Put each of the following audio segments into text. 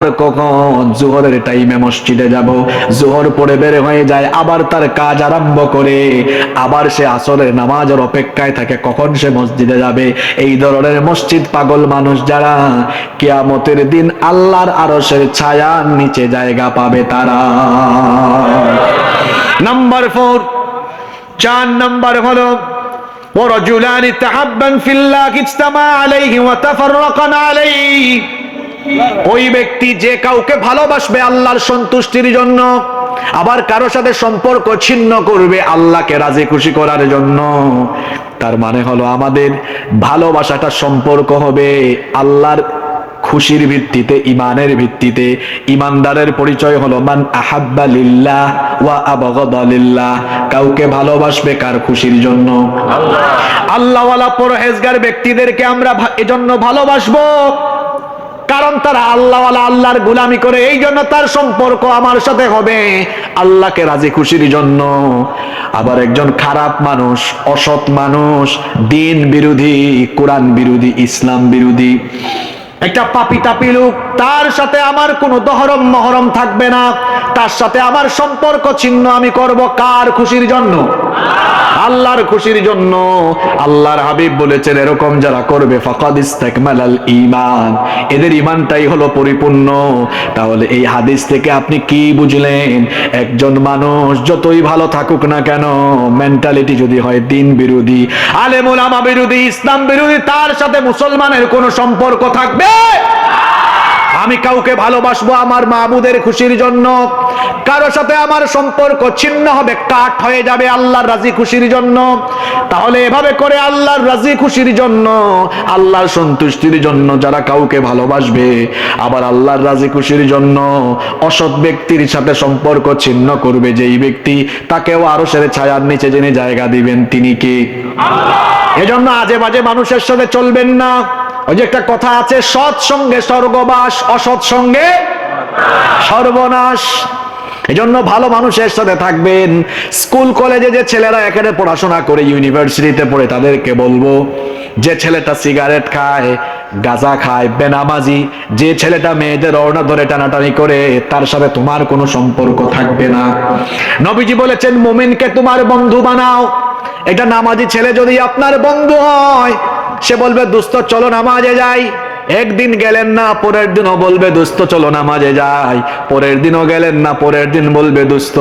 কখন জোহরের টাইমে মসজিদে যাব জোহর পড়ে বের হয়ে যায় আবার তার কাজ আরম্ভ করে আবার সে আসরের নামাজের অপেক্ষায় থাকে কখন সে মসজিদে যাবে এই ধরনের মসজিদ পাগল মানুষ যারা কিয়ামতের দিন আল্লাহর আরশের ছায়ার নিচে জায়গা পাবে তারা নাম্বার ফোর চার নাম্বার হলো ورجلان تحبا في الله اجتمع عليه وتفرقا عليه ওই ব্যক্তি যে কাউকে ভালোবাসবে আল্লাহর সন্তুষ্টির জন্য আবার কারও সাথে সম্পর্ক ছিন্ন করবে আল্লাহকে রাজি খুশি করার জন্য। তার মানে হলো আমাদের ভালোবাসাটা সম্পর্ক হবে আল্লাহর খুশির ভিত্তিতে ইমানের ভিত্তিতে। ইমানদারের পরিচয় হলো মান আহাব্বা লিল্লাহ ওয়া আবগাদা লিল্লাহ। কাউকে ভালোবাসবে কার খুশির জন্য? আল্লাহওয়ালা পরহেজগার ব্যক্তিদেরকে আমরা এজন্য ভালোবাসবো। কারণ তারা আল্লাহওয়ালা আল্লাহর গুলামি করে, এই জন্য তার সম্পর্ক আমার সাথে হবে। আল্লাহকে রাজি খুশির জন্য। আবার একজন খারাপ মানুষ, অসৎ মানুষ, দিন বিরোধী, কোরআন বিরোধী, ইসলাম বিরোধী। একটা পাপি তাপি লোক, তার সাথে আমার কোনো দহরম মহরম থাকবে না। তার সাথে আমার সম্পর্ক ছিন্ন আমি করব কার খুশির জন্য? আল্লাহর খুশির জন্য আল্লাহর হাবিব বলেছেন, এরকম যারা করবে, ফাকাদ ইস্তাকমালাল ঈমান। এদের ঈমানটাই হলো পরিপূর্ণ। তাহলে এই হাদিস থেকে আপনি কি বুঝলেন? একজন মানুষ যতই ভালো থাকুক না কেন মেন্টালিটি যদি হয় দিন বিরোধী আলেম ওলামা বিরোধী, ইসলাম বিরোধী, তার সাথে মুসলমানের কোনো সম্পর্ক থাকবে? আমি কাউকে ভালোবাসবো আমার মাহবুদের খুশির জন্য। কারও সাথে আমার সম্পর্ক ছিন্ন হবে কাট হয়ে যাবে আল্লাহর রাজি খুশির জন্য। তাহলে এভাবে করে আল্লাহর রাজি খুশির জন্য আল্লাহর সন্তুষ্টির জন্য যারা কাউকে ভালোবাসবে আবার আল্লাহর রাজি খুশির জন্য অসৎ ব্যক্তির সাথে সম্পর্ক ছিন্ন করবে। যেই ব্যক্তি তাকেও আরও সেরে ছায়ার নিচে জেনে জায়গা দিবেন তিনি কি? এজন্য আজে বাজে মানুষের সাথে চলবেন না। ওই যে একটা কথা আছে, সৎ সঙ্গে স্বর্গবাস, অসৎ সঙ্গে সর্বনাশ। এজন্য ভালো মানুষের সাথে থাকবেন। স্কুল, কলেজে যে ছেলেরা এখানে পড়াশোনা করে, ইউনিভার্সিটিতে পড়ে, তাদেরকে বলব, যে ছেলেটা সিগারেট খায়, গাঁজা খায়, বেনামাজি, যে ছেলেটা মেয়েদের অর্ণা ধরে টানাটানি করে, তার সাথে তোমার কোনো সম্পর্ক থাকবে না। নবীজি বলেছেন, মোমিনকে তোমার বন্ধু বানাও। এটা নামাজি ছেলে যদি আপনার বন্ধু হয় সে বলবে দুস্থ চলো নামাজে যাই। একদিন গেলেন না, পরের দিনও বলবে দুস্থ চলো নামাজে যাই। পরের দিনও গেলেন না, পরের দিন বলবে দুস্থ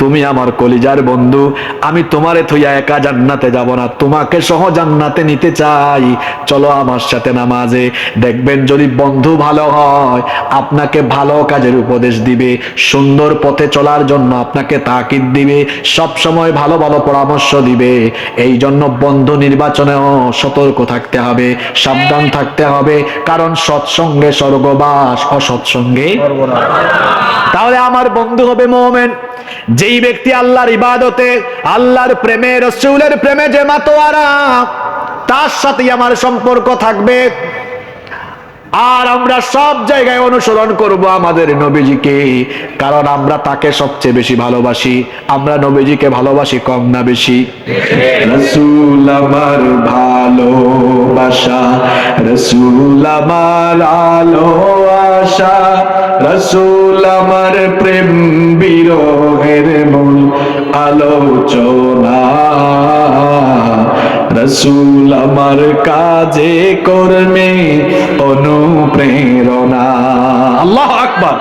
তুমি আমার কলিজার বন্ধু। আমি তোমারে থইয়া একা জান্নাতে যাব না, তোমাকে সহ জান্নাতে নিতে চাই। চলো আমার সাথে নামাজে। দেখবেন যদি বন্ধু ভালো হয়, আপনাকে ভালো কাজের উপদেশ দিবে, সুন্দর পথে চলার জন্য আপনাকে তাকিদ দিবে, সব সময় ভালো ভালো পরামর্শ দিবে। এই জন্য বন্ধু নির্বাচনেও সতর্ক থাকতে হবে, সাবধান থাকতে হবে। কারণ সৎসঙ্গে স্বর্গবাস অসৎসঙ্গে তাহলে আমার বন্ধু হবে মোমেন। যেই ব্যক্তি আল্লাহর ইবাদতে আল্লাহর প্রেমে রসুলের প্রেমে যে মাতোয়ারা তার সাথেই আমার সম্পর্ক থাকবে। আর আমরা সব জায়গায় অনুসরণ করব আমাদের নবীজিকে, কারণ আমরা তাকে সবচেয়ে বেশি ভালোবাসি। আমরা নবীজিকে ভালোবাসি কম না বেশি। রসুল আমার ভালোবাসা, রসুল আমার আলো আশা রসুল আমার প্রেম বিরোহের মূল আলোচনা। রসুল আমার কাজে কর্মে অনুপ্রেরণা। আল্লাহ আকবার।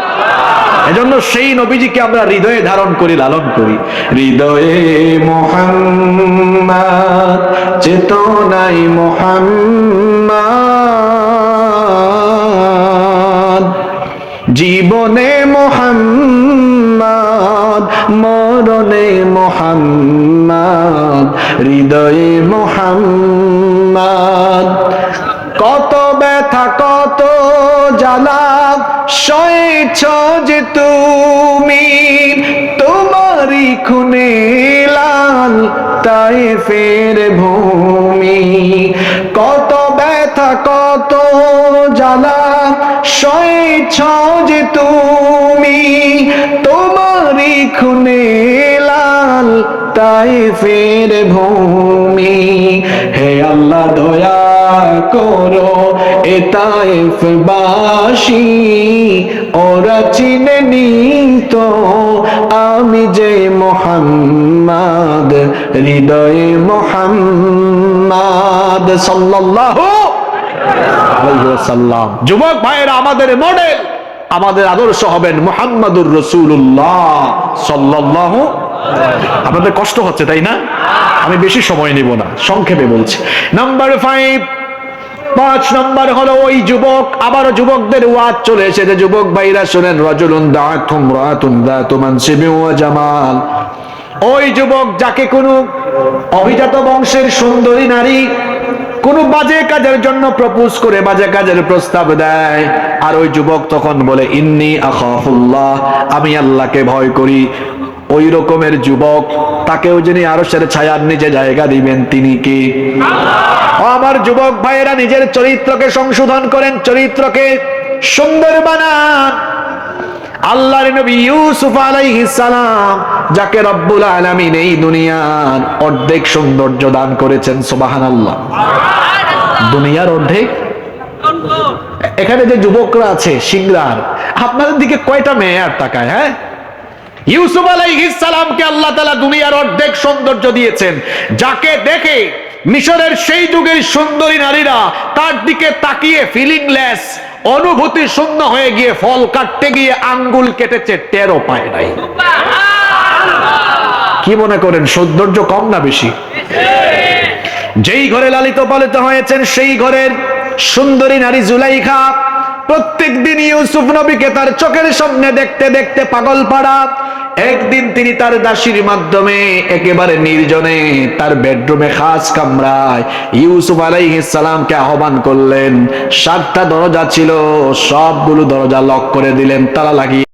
এজন্য সেই নবীজিকে আমরা হৃদয়ে ধারণ করি, লালন করি। হৃদয়ে মোহাম্মদ চেতনাই মোহাম্মদ। জীবনে মোহাম্মদ, মরণে মোহাম্মদ, হৃদয়ে কত ব্যথা, কত জ্বালা সয়েছ যে তুমি, তোমারই খুনে লাল তাই ফের ভূমি। কত ব্যথা, কত জ্বালা সয়েছ যে তুমি, তোমারই খুনে তাই ফের ভূমি হে আল্লাহ, দয়া করো এ তাইফ বাসি। ওরা চিনে নিত আমি যে মোহাম্মদ, হৃদয়ে মোহাম্মদ সাল্লাল্লাহু আলাইহি ওয়াসাল্লাম। যুবক ভাইয়েরা, আমাদের মডেল আমাদের আদর্শ হবেন মুহাম্মাদুর রাসূলুল্লাহ সাল্লাল্লাহু আপনাদের কষ্ট হচ্ছে, তাই না? আমি বেশি সময় নিব না, সংক্ষেপে বলছি। নাম্বার ফাইভ পাঁচ নম্বর হলো ওই যুবক, আবার যুবকদের ওয়াজ চলে এসেছে। যুবক ভাইরা শোনেন, রজুলুন দাআতুম রাতুন দাতু মানসিবি ওয়া জামাল। ওই যুবক যাকে কোনো অভিজাত বংশের সুন্দরী নারী কোন বাজে কাজের জন্য প্রপোজ করে, বাজে কাজের প্রস্তাব দেয়, আর ওই যুবক তখন বলে, ইন্নি আখাফুল্লাহ আমি আল্লাহকে ভয় করি। ওই রকমের যুবক, তাকেও যিনি আরশের ছায়ার নিচে জায়গা দিবেন, তিনি কি? আমার যুবক ভাইয়েরা, নিজের চরিত্রকে সংশোধন করেন, চরিত্রকে সুন্দর বানান। আল্লাহর নবী ইউসুফ আলাইহিস সালাম, যাকে রব্বুল আলামিন এই দুনিয়ার অর্ধেক সৌন্দর্য দান করেছেন, সুবহানাল্লাহ। দুনিয়ার অর্ধেক? এখানে যে যুবকরা আছে সিংরার আপনাদের দিকে কয়টা মেয়ে আর তাকায় হ্যাঁ? ইউসুফ আলাইহিস সালামকে আল্লাহ তাআলা দুনিয়ার অর্ধেক সৌন্দর্য দিয়েছেন। যাকে দেখে মিশরের সেই যুগের সুন্দরী নারীরা তার দিকে তাকিয়ে ফিলিংলেস অনুভূতি শূন্য হয়ে গিয়ে ফল কাটতে গিয়ে আঙ্গুল কেটেছে টেরও পায় নাই। কি মনে করেন সৌন্দর্য কম না বেশি? যেই ঘরে লালিত পালিত হয়েছেন সেই ঘরের সুন্দরী নারী জুলাইখা প্রত্যেক দিন ইউসুফ নবীকে তার চোখের সামনে দেখতে দেখতে পাগল পাড়া একদিন তিনি তার দাসীর মাধ্যমে একেবারে নির্জনে তার বেডরুমে খাস কামরায় ইউসুফ সালামকে আহ্বান করলেন। সাতটা দরজা ছিল, সবগুলো দরজা লক করে দিলেন, তালা লাগিয়ে